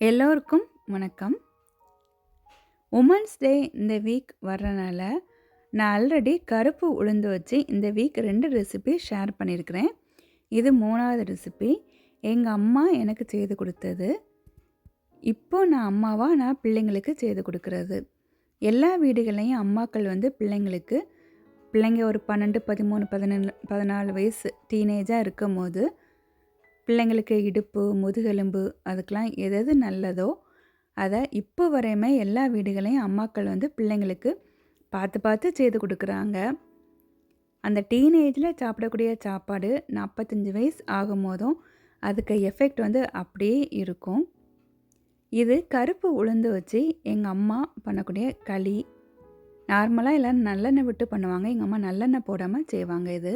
எல்லோருக்கும் வணக்கம். Women's day இந்த வீக் வர்றனால நான் ஆல்ரெடி கருப்பு உளுந்து வச்சு இந்த வீக் ரெண்டு ரெசிபி ஷேர் பண்ணியிருக்கிறேன் இது மூணாவது ரெசிபி எங்கள் அம்மா எனக்கு செய்து கொடுத்தது. இப்போ நான் அம்மாவாக நான் பிள்ளைங்களுக்கு செய்து கொடுக்குறது. எல்லா வீடுகளையும் அம்மாக்கள் வந்து பிள்ளைங்களுக்கு பிள்ளைங்க ஒரு பன்னெண்டு பதிமூணு பதினொன்று பதினாலு வயசு டீனேஜாக இருக்கும் போது பிள்ளைங்களுக்கு இடுப்பு முதுகெலும்பு அதுக்கெலாம் எது நல்லதோ அதை இப்போ வரையுமே எல்லா வீடுகளையும் அம்மாக்கள் வந்து பிள்ளைங்களுக்கு பார்த்து பார்த்து செய்து கொடுக்குறாங்க. அந்த டீனேஜில் சாப்பிடக்கூடிய சாப்பாடு நாற்பத்தஞ்சு வயசு ஆகும் போதும் அதுக்கு எஃபெக்ட் வந்து அப்படியே இருக்கும். இது கருப்பு உளுந்து வச்சு எங்கள் அம்மா பண்ணக்கூடிய களி. நார்மலாக எல்லோரும் நல்லெண்ணெய் விட்டு பண்ணுவாங்க எங்கள் அம்மா நல்லெண்ணெய் போடாமல் செய்வாங்க இது.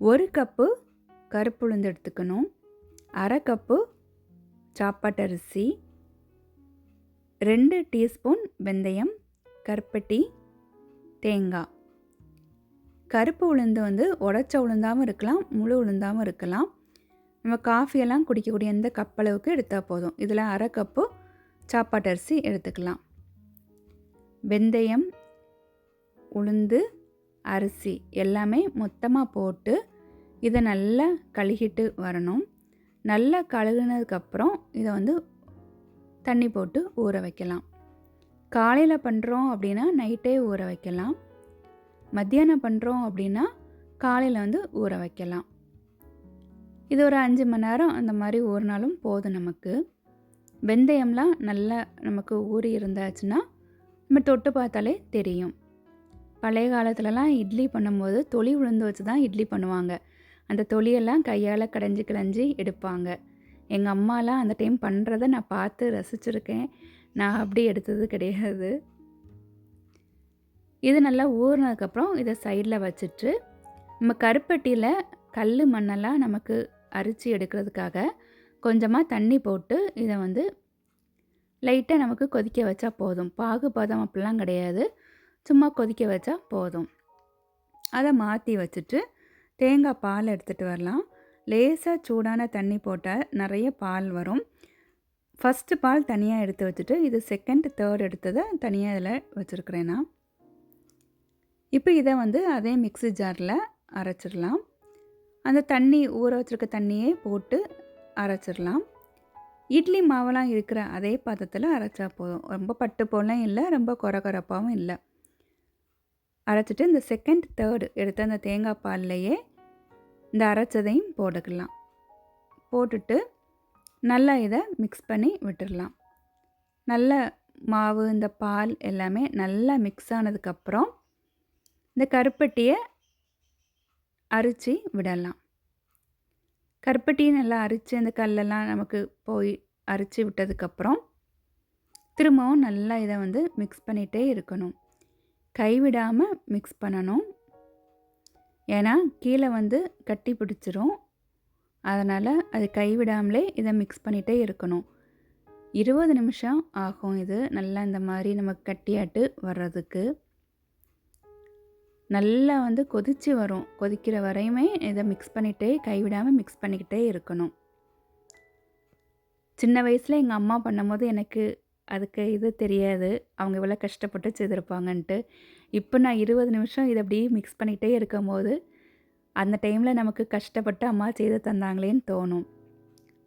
ஒரு கப்பு கருப்பு உளுந்து எடுத்துக்கணும். அரை கப்பு சாப்பாட்டரிசி ரெண்டு டீஸ்பூன் வெந்தயம் கருப்பட்டி தேங்காய். கருப்பு உளுந்து வந்து உடச்ச உளுந்தாகவும் இருக்கலாம் முழு உளுந்தாகவும் இருக்கலாம். நம்ம காஃபியெல்லாம் குடிக்கக்கூடிய எந்த கப்பளவுக்கு எடுத்தால் போதும். இதில் அரை கப்பு சாப்பாட்டரிசி எடுத்துக்கலாம். வெந்தயம் உளுந்து அரிசி எல்லாமே மொத்தமாக போட்டு இதை நல்லா கழுகிட்டு வரணும். நல்லா கழுகுனதுக்கப்புறம் இதை வந்து தண்ணி போட்டு ஊற வைக்கலாம். காலையில் பண்ணுறோம் அப்படின்னா நைட்டே ஊற வைக்கலாம். மத்தியானம் பண்ணுறோம் அப்படின்னா காலையில் வந்து ஊற வைக்கலாம். இது ஒரு அஞ்சு மணி நேரம் அந்த மாதிரி ஊறினாலும் போதும் நமக்கு. வெந்தயம்லாம் நல்லா நமக்கு ஊறி இருந்தாச்சுன்னா நம்ம தொட்டு பார்த்தாலே தெரியும். பழைய காலத்துலலாம் இட்லி பண்ணும்போது தொளி உளுந்து வச்சு தான் இட்லி பண்ணுவாங்க. அந்த தொலியெல்லாம் கையால் கடைஞ்சி கிளஞ்சி எடுப்பாங்க. எங்கள் அம்மாலாம் அந்த டைம் பண்ணுறத நான் பார்த்து ரசிச்சிருக்கேன். நான் அப்படி எடுத்தது கிடையாது. இது நல்லா ஊறினதுக்கப்புறம் இதை சைடில் வச்சுட்டு நம்ம கருப்பட்டியில் கல் மண்ணெல்லாம் நமக்கு அரிச்சு எடுக்கிறதுக்காக கொஞ்சமாக தண்ணி போட்டு இதை வந்து லைட்டாக நமக்கு கொதிக்க வச்சா போதும். பாகு பதம் அப்படிலாம் கிடையாது. சும்மா கொதிக்க வச்சா போதும். அதை மாற்றி வச்சுட்டு தேங்காய் பால் எடுத்துகிட்டு வரலாம். லேசாக சூடான தண்ணி போட்டால் நிறைய பால் வரும். ஃபஸ்ட்டு பால் தனியாக எடுத்து வச்சுட்டு இது செகண்ட் தேர்ட் எடுத்ததை தனியாக இதில் வச்சுருக்கிறேன் நான். இப்போ இதை வந்து அதே மிக்ஸி ஜாரில் அரைச்சிடலாம். அந்த தண்ணி ஊற வச்சுருக்க தண்ணியே போட்டு அரைச்சிடலாம். இட்லி மாவெல்லாம் இருக்கிற அதே பாத்திரத்தில் அரைச்சா போதும். ரொம்ப பட்டு போலாம் இல்லை ரொம்ப குறை குறைப்பாகவும் இல்லை. அரைச்சிட்டு இந்த செகண்ட் தேர்டு எடுத்த அந்த தேங்காய் பால்லையே இந்த அரைச்சதையும் போட்டுக்கலாம். போட்டுட்டு நல்லா இதை மிக்ஸ் பண்ணி விட்டுடலாம். நல்ல மாவு இந்த பால் எல்லாமே நல்லா மிக்ஸ் ஆனதுக்கப்புறம் இந்த கருப்பட்டியை அரித்து விடலாம். கருப்பட்டியை நல்லா அரித்து அந்த கல்லெல்லாம் நமக்கு போய் அரித்து விட்டதுக்கப்புறம் திரும்பவும் நல்லா இதை வந்து மிக்ஸ் பண்ணிகிட்டே இருக்கணும். கைவிடாமல் மிக்ஸ் பண்ணணும். ஏன்னா கீழே வந்து கட்டி பிடிச்சிரும். அதனால் அது கைவிடாமலே இதை மிக்ஸ் பண்ணிகிட்டே இருக்கணும். இருபது நிமிஷம் ஆகும் இது நல்லா இந்த மாதிரி நம்ம கட்டியாட்டு வர்றதுக்கு. நல்லா வந்து கொதித்து வரும். கொதிக்கிற வரையுமே இதை மிக்ஸ் பண்ணிகிட்டே கைவிடாமல் மிக்ஸ் பண்ணிக்கிட்டே இருக்கணும். சின்ன வயசில் எங்கள் அம்மா பண்ணும்போது எனக்கு அதுக்கு இது தெரியாது. அவங்க இவ்வளோ கஷ்டப்பட்டு செய்திருப்பாங்கன்ட்டு. இப்போ நான் இருபது நிமிஷம் இதை அப்படியே மிக்ஸ் பண்ணிகிட்டே இருக்கும் போது அந்த டைமில் நமக்கு கஷ்டப்பட்டு அம்மா செய்து தந்தாங்களேன்னு தோணும்.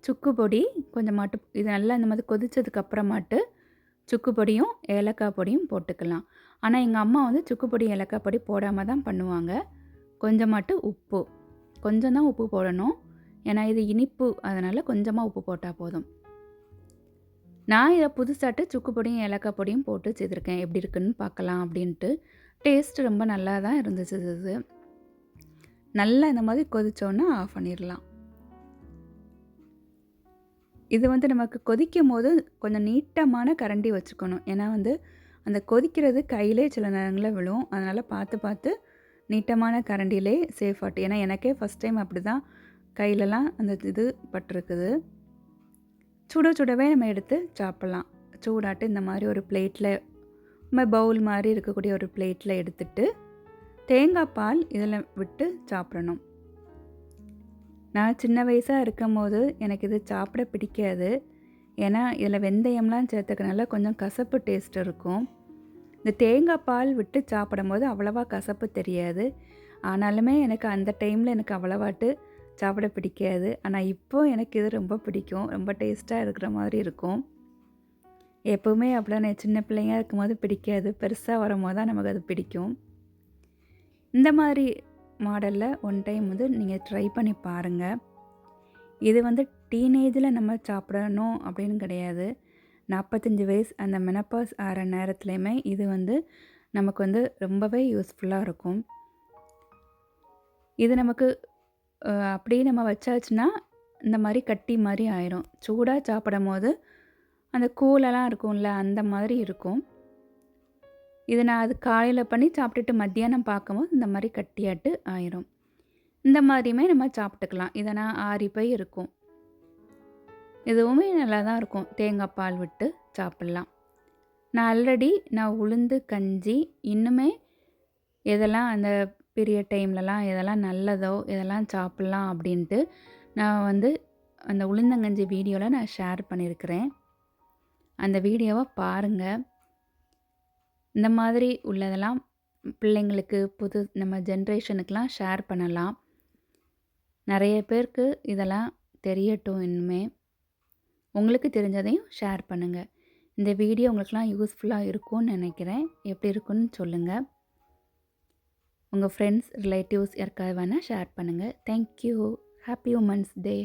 சுக்கு பொடி கொஞ்சமாட்டு இது நல்லா இந்த மாதிரி கொதித்ததுக்கு அப்புறமாட்டு சுக்கு பொடியும் ஏலக்காய் பொடியும் போட்டுக்கலாம். ஆனால் எங்கள் அம்மா வந்து சுக்கு பொடி ஏலக்காய் பொடி போடாமல் தான் பண்ணுவாங்க. கொஞ்சமாட்டு உப்பு. கொஞ்சம் தான் உப்பு போடணும். ஏன்னா இது இனிப்பு. அதனால் கொஞ்சமாக உப்பு போட்டால் போதும். நான் இதை புதுசாட்டு சுக்கு பொடியும் ஏலக்காய் பொடியும் போட்டு செய்திருக்கேன் எப்படி இருக்குன்னு பார்க்கலாம் அப்படின்ட்டு. டேஸ்ட் ரொம்ப நல்லா தான் இருந்துச்சு இது. நல்லா இந்த மாதிரி கொதித்தோன்னா ஆஃப் பண்ணிடலாம். இது வந்து நமக்கு கொதிக்கும் போது கொஞ்சம் நீட்டமான கரண்டி வச்சுக்கணும். ஏன்னா வந்து அந்த கொதிக்கிறது கையிலே சில நேரங்களில் விழும். அதனால் பார்த்து பார்த்து நீட்டமான கரண்டிலே சேஃப் ஆட்டு. ஏன்னா எனக்கே ஃபஸ்ட் டைம் அப்படி தான் கையிலலாம் அந்த இது பட்டிருக்குது. சுட சுடவே நம்ம எடுத்து சாப்பிட்லாம். சூடாட்டு இந்த மாதிரி ஒரு பிளேட்டில் நம்ம பவுல் மாதிரி இருக்கக்கூடிய ஒரு பிளேட்டில் எடுத்துட்டு தேங்காய் பால் இதில் விட்டு சாப்பிடணும். நான் சின்ன வயசாக இருக்கும் போது எனக்கு இது சாப்பிட பிடிக்காது. ஏன்னா இதில் வெந்தயம்லாம் சேர்த்துக்கனால கொஞ்சம் கசப்பு டேஸ்ட் இருக்கும். இந்த தேங்காய் பால் விட்டு சாப்பிடும்போது அவ்வளவா கசப்பு தெரியாது. ஆனாலுமே எனக்கு அந்த டைமில் எனக்கு அவ்வளவாட்டு சாப்பிட பிடிக்காது. ஆனால் இப்போ எனக்கு இது ரொம்ப பிடிக்கும். ரொம்ப டேஸ்ட்டாக இருக்கிற மாதிரி இருக்கும். எப்போவுமே அப்படிதான். சின்ன பிள்ளைங்க இருக்கும்போது பிடிக்காது. பெருசாக வரும்போது தான் நமக்கு அது பிடிக்கும். இந்த மாதிரி மாடலில் ஒன் டைம் வந்து நீங்கள் ட்ரை பண்ணி பாருங்கள் இது வந்து டீனேஜில் நம்ம சாப்பிடணும் அப்படின்னு கிடையாது. நாற்பத்தஞ்சு வயசு அந்த மெனப்பாஸ் ஆகிற நேரத்துலையுமே இது வந்து நமக்கு வந்து ரொம்பவே யூஸ்ஃபுல்லாக இருக்கும். இது நமக்கு அப்படியே நம்ம வச்சாச்சுன்னா இந்த மாதிரி கட்டி மாதிரி ஆயிரும். சூடாக சாப்பிடும் போது அந்த கூலெல்லாம் இருக்கும்ல அந்த மாதிரி இருக்கும். இதை நான் அது காலையில் பண்ணி சாப்பிட்டுட்டு மத்தியானம் பார்க்கும்போது இந்த மாதிரி கட்டியாட்டு ஆயிரும். இந்த மாதிரியுமே நம்ம சாப்பிட்டுக்கலாம். இதை நான் ஆறி போய் இருக்கும். இதுவுமே நல்லா தான் இருக்கும். தேங்காய் பால் விட்டு சாப்பிட்லாம். நான் ஆல்ரெடி நான் உளுந்து கஞ்சி இன்னுமே எதெல்லாம் அந்த பீரியட் டைம்லலாம் எதெல்லாம் நல்லதோ இதெல்லாம் சாப்பிட்லாம் அப்படின்ட்டு நான் வந்து அந்த உளுந்தங்கஞ்சி வீடியோவில் நான் ஷேர் பண்ணியிருக்கிறேன் அந்த வீடியோவை பாருங்கள் இந்த மாதிரி உள்ளதெல்லாம் பிள்ளைங்களுக்கு புது நம்ம ஜென்ரேஷனுக்கெலாம் ஷேர் பண்ணலாம். நிறைய பேருக்கு இதெல்லாம் தெரியட்டும் இன்னுமே. உங்களுக்கு தெரிஞ்சதையும் ஷேர் பண்ணுங்கள் இந்த வீடியோ உங்களுக்குலாம் யூஸ்ஃபுல்லாக இருக்கும்னு நினைக்கிறேன். எப்படி இருக்குன்னு சொல்லுங்கள் உங்கள் ஃப்ரெண்ட்ஸ் ரிலேட்டிவ்ஸ் யாருக்காவது வேணால் ஷேர் பண்ணுங்கள் தேங்க்யூ ஹாப்பி உமன்ஸ் டே